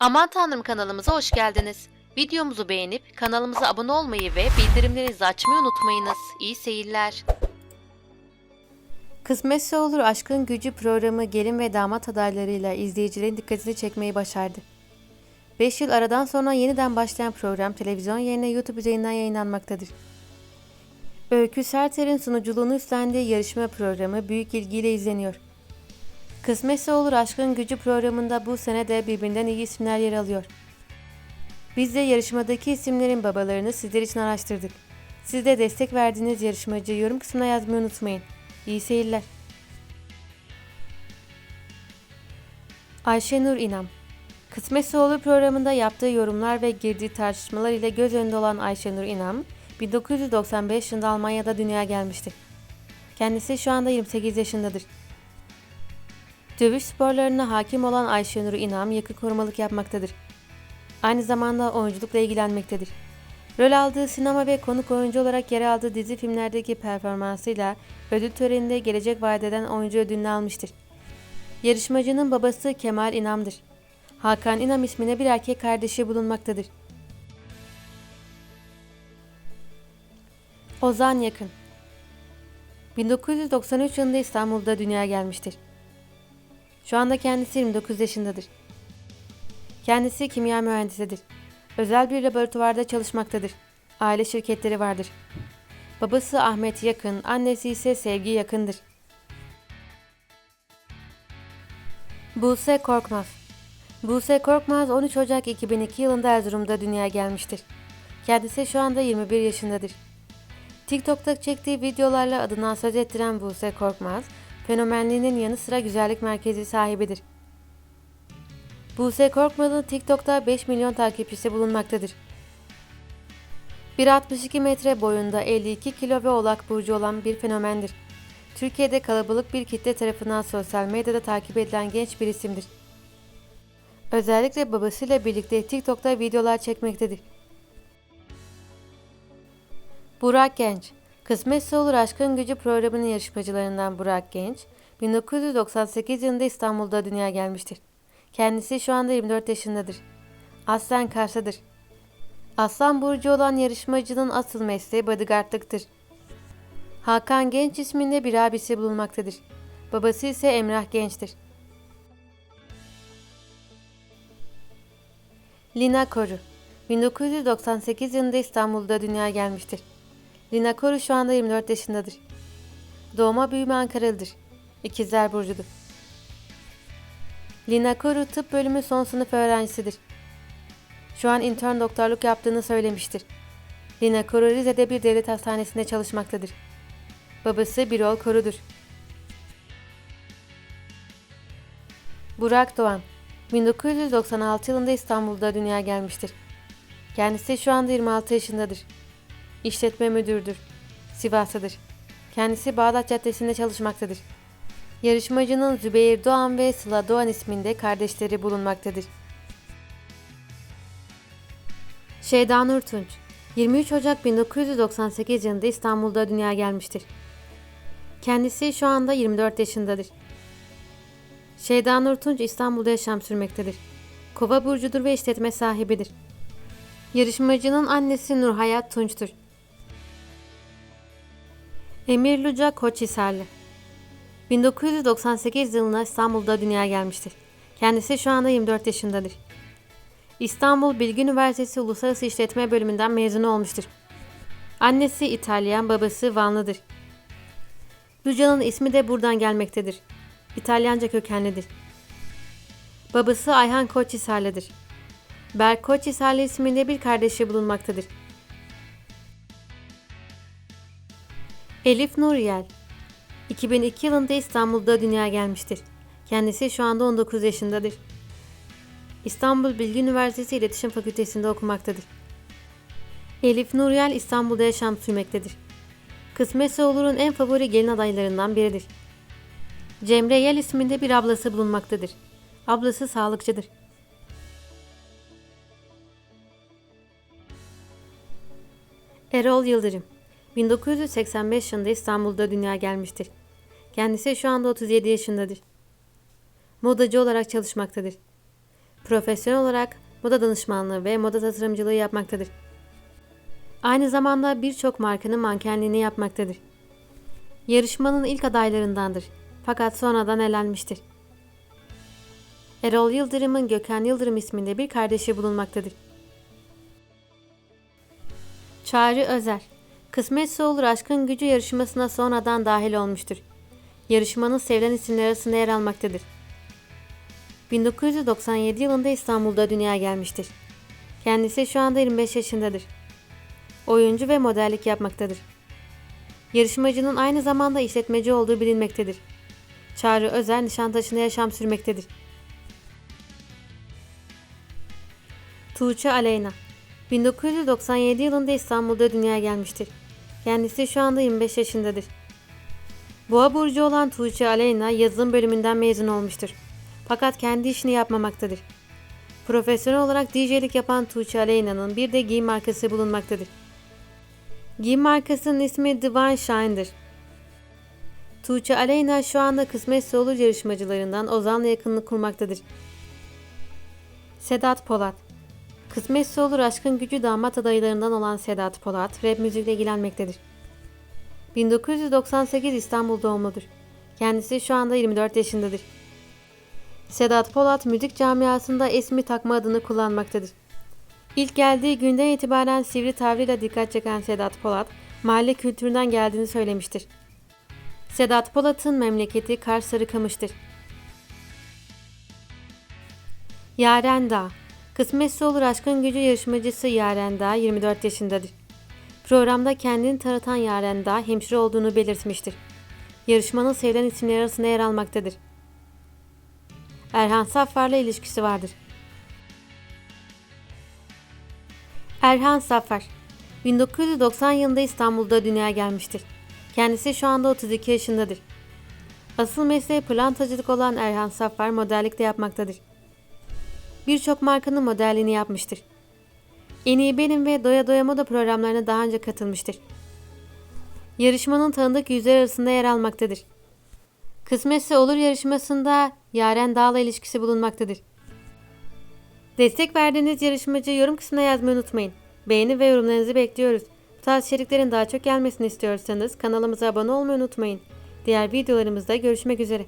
Aman Tanrım kanalımıza hoş geldiniz. Videomuzu beğenip kanalımıza abone olmayı ve bildirimlerinizi açmayı unutmayınız. İyi seyirler. Kısmetse Olur Aşkın Gücü programı gelin ve damat adaylarıyla izleyicilerin dikkatini çekmeyi başardı. 5 yıl aradan sonra yeniden başlayan program televizyon yayına YouTube üzerinden yayınlanmaktadır. Öykü Serter'in sunuculuğunu üstlendiği yarışma programı büyük ilgiyle izleniyor. Kısmetse Olur Aşkın Gücü programında bu sene de birbirinden iyi isimler yer alıyor. Biz de yarışmadaki isimlerin babalarını sizler için araştırdık. Siz de destek verdiğiniz yarışmacı yorum kısmına yazmayı unutmayın. İyi seyirler. Ayşenur İnam Kısmetse Olur programında yaptığı yorumlar ve girdiği tartışmalar ile göz önünde olan Ayşenur İnam, 1995 yılında Almanya'da dünyaya gelmiştir. Kendisi şu anda 28 yaşındadır. Dövüş sporlarına hakim olan Ayşenur İnam yakın korumalık yapmaktadır. Aynı zamanda oyunculukla ilgilenmektedir. Rol aldığı sinema ve konuk oyuncu olarak yer aldığı dizi filmlerdeki performansıyla ödül töreninde gelecek vadeden oyuncu ödülünü almıştır. Yarışmacının babası Kemal İnam'dır. Hakan İnam ismine bir erkek kardeşi bulunmaktadır. Ozan Yakın 1993 yılında İstanbul'da dünyaya gelmiştir. Şu anda kendisi 29 yaşındadır. Kendisi kimya mühendisidir. Özel bir laboratuvarda çalışmaktadır. Aile şirketleri vardır. Babası Ahmet Yakın, annesi ise Sevgi Yakın'dır. Buse Korkmaz Buse Korkmaz 13 Ocak 2002 yılında Erzurum'da dünyaya gelmiştir. Kendisi şu anda 21 yaşındadır. TikTok'ta çektiği videolarla adından söz ettiren Buse Korkmaz, fenomenliğinin yanı sıra güzellik merkezi sahibidir. Buse Korkmaz'ın TikTok'ta 5 milyon takipçisi bulunmaktadır. 1.62 metre boyunda 52 kilo ve oğlak burcu olan bir fenomendir. Türkiye'de kalabalık bir kitle tarafından sosyal medyada takip edilen genç bir isimdir. Özellikle babasıyla birlikte TikTok'ta videolar çekmektedir. Burak Genç Kısmetse Olur Aşkın Gücü programının yarışmacılarından Burak Genç, 1998 yılında İstanbul'da dünyaya gelmiştir. Kendisi şu anda 24 yaşındadır. Aslen Kars'tadır. Aslan Burcu olan yarışmacının asıl mesleği bodyguardlıktır. Hakan Genç isminde bir abisi bulunmaktadır. Babası ise Emrah Genç'tir. Lina Koru 1998 yılında İstanbul'da dünyaya gelmiştir. Lina Koru şu anda 24 yaşındadır. Doğma büyüme Ankaralıdır. İkizler Burcu'dur. Lina Koru tıp bölümü son sınıf öğrencisidir. Şu an intern doktorluk yaptığını söylemiştir. Lina Koru Rize'de bir devlet hastanesinde çalışmaktadır. Babası Birol Koru'dur. Burak Doğan 1996 yılında İstanbul'da dünyaya gelmiştir. Kendisi şu anda 26 yaşındadır. İşletme müdürdür. Sivas'tadır. Kendisi Bağdat Caddesi'nde çalışmaktadır. Yarışmacının Zübeyir Doğan ve Sıla Doğan isminde kardeşleri bulunmaktadır. Şeyda Nur Tunç 23 Ocak 1998 yılında İstanbul'da dünyaya gelmiştir. Kendisi şu anda 24 yaşındadır. Şeyda Nur Tunç İstanbul'da yaşam sürmektedir. Kova burcudur ve işletme sahibidir. Yarışmacının annesi Nur Hayat Tunç'tur. Emir Luca Koçhisarlı 1998 yılında İstanbul'da dünyaya gelmiştir. Kendisi şu anda 24 yaşındadır. İstanbul Bilgi Üniversitesi Uluslararası İşletme Bölümünden mezun olmuştur. Annesi İtalyan, babası Vanlıdır. Luca'nın ismi de buradan gelmektedir. İtalyanca kökenlidir. Babası Ayhan Koçhisarlı'dır. Berk Koçhisarlı isminde bir kardeşi bulunmaktadır. Elif Nuriyel 2002 yılında İstanbul'da dünyaya gelmiştir. Kendisi şu anda 19 yaşındadır. İstanbul Bilgi Üniversitesi İletişim Fakültesi'nde okumaktadır. Elif Nuriyel İstanbul'da yaşam sürmektedir. Kısmetse Olur'un en favori gelin adaylarından biridir. Cemre Yel isminde bir ablası bulunmaktadır. Ablası sağlıkçıdır. Erol Yıldırım 1985 yılında İstanbul'da dünyaya gelmiştir. Kendisi şu anda 37 yaşındadır. Modacı olarak çalışmaktadır. Profesyonel olarak moda danışmanlığı ve moda tasarımcılığı yapmaktadır. Aynı zamanda birçok markanın mankenliğini yapmaktadır. Yarışmanın ilk adaylarındandır. Fakat sonradan elenmiştir. Erol Yıldırım'ın Gökhan Yıldırım isminde bir kardeşi bulunmaktadır. Çağrı Özer Kısmetse olur aşkın gücü yarışmasına sonradan dahil olmuştur. Yarışmanın sevilen isimler arasında yer almaktadır. 1997 yılında İstanbul'da dünyaya gelmiştir. Kendisi şu anda 25 yaşındadır. Oyuncu ve modellik yapmaktadır. Yarışmacının aynı zamanda işletmeci olduğu bilinmektedir. Çağrı Özer Nişantaşı'nda yaşam sürmektedir. Tuğçe Aleyna 1997 yılında İstanbul'da dünyaya gelmiştir. Kendisi şu anda 25 yaşındadır. Boğa burcu olan Tuğçe Aleyna yazılım bölümünden mezun olmuştur. Fakat kendi işini yapmamaktadır. Profesyonel olarak DJ'lik yapan Tuğçe Aleyna'nın bir de giyim markası bulunmaktadır. Giyim markasının ismi Divine Shine'dır. Tuğçe Aleyna şu anda Kısmetse Olur yarışmacılarından Ozan'la yakınlık kurmaktadır. Sedat Polat Kısmetse Olur aşkın gücü damat adaylarından olan Sedat Polat, rap müzikle ilgilenmektedir. 1998 İstanbul doğumludur. Kendisi şu anda 24 yaşındadır. Sedat Polat müzik camiasında ismi takma adını kullanmaktadır. İlk geldiği günden itibaren sivri tavrıyla dikkat çeken Sedat Polat, mahalle kültüründen geldiğini söylemiştir. Sedat Polat'ın memleketi Kars Sarıkamış'tır. Yaren Dağ Kısmetse olur aşkın gücü yarışmacısı Yaren Dağ 24 yaşındadır. Programda kendini tanıtan Yaren Dağ hemşire olduğunu belirtmiştir. Yarışmanın sevilen isimler arasında yer almaktadır. Erhan Saffar'la ilişkisi vardır. Erhan Saffar 1990 yılında İstanbul'da dünyaya gelmiştir. Kendisi şu anda 32 yaşındadır. Asıl mesleği plantacılık olan Erhan Saffar modellik de yapmaktadır. Birçok markanın modelliğini yapmıştır. En iyi benim ve Doya Doya Moda programlarına daha önce katılmıştır. Yarışmanın tanıdık yüzler arasında yer almaktadır. Kısmetse olur yarışmasında Yaren Dağ'la ilişkisi bulunmaktadır. Destek verdiğiniz yarışmacı yorum kısmına yazmayı unutmayın. Beğeni ve yorumlarınızı bekliyoruz. Bu tarz içeriklerin daha çok gelmesini istiyorsanız kanalımıza abone olmayı unutmayın. Diğer videolarımızda görüşmek üzere.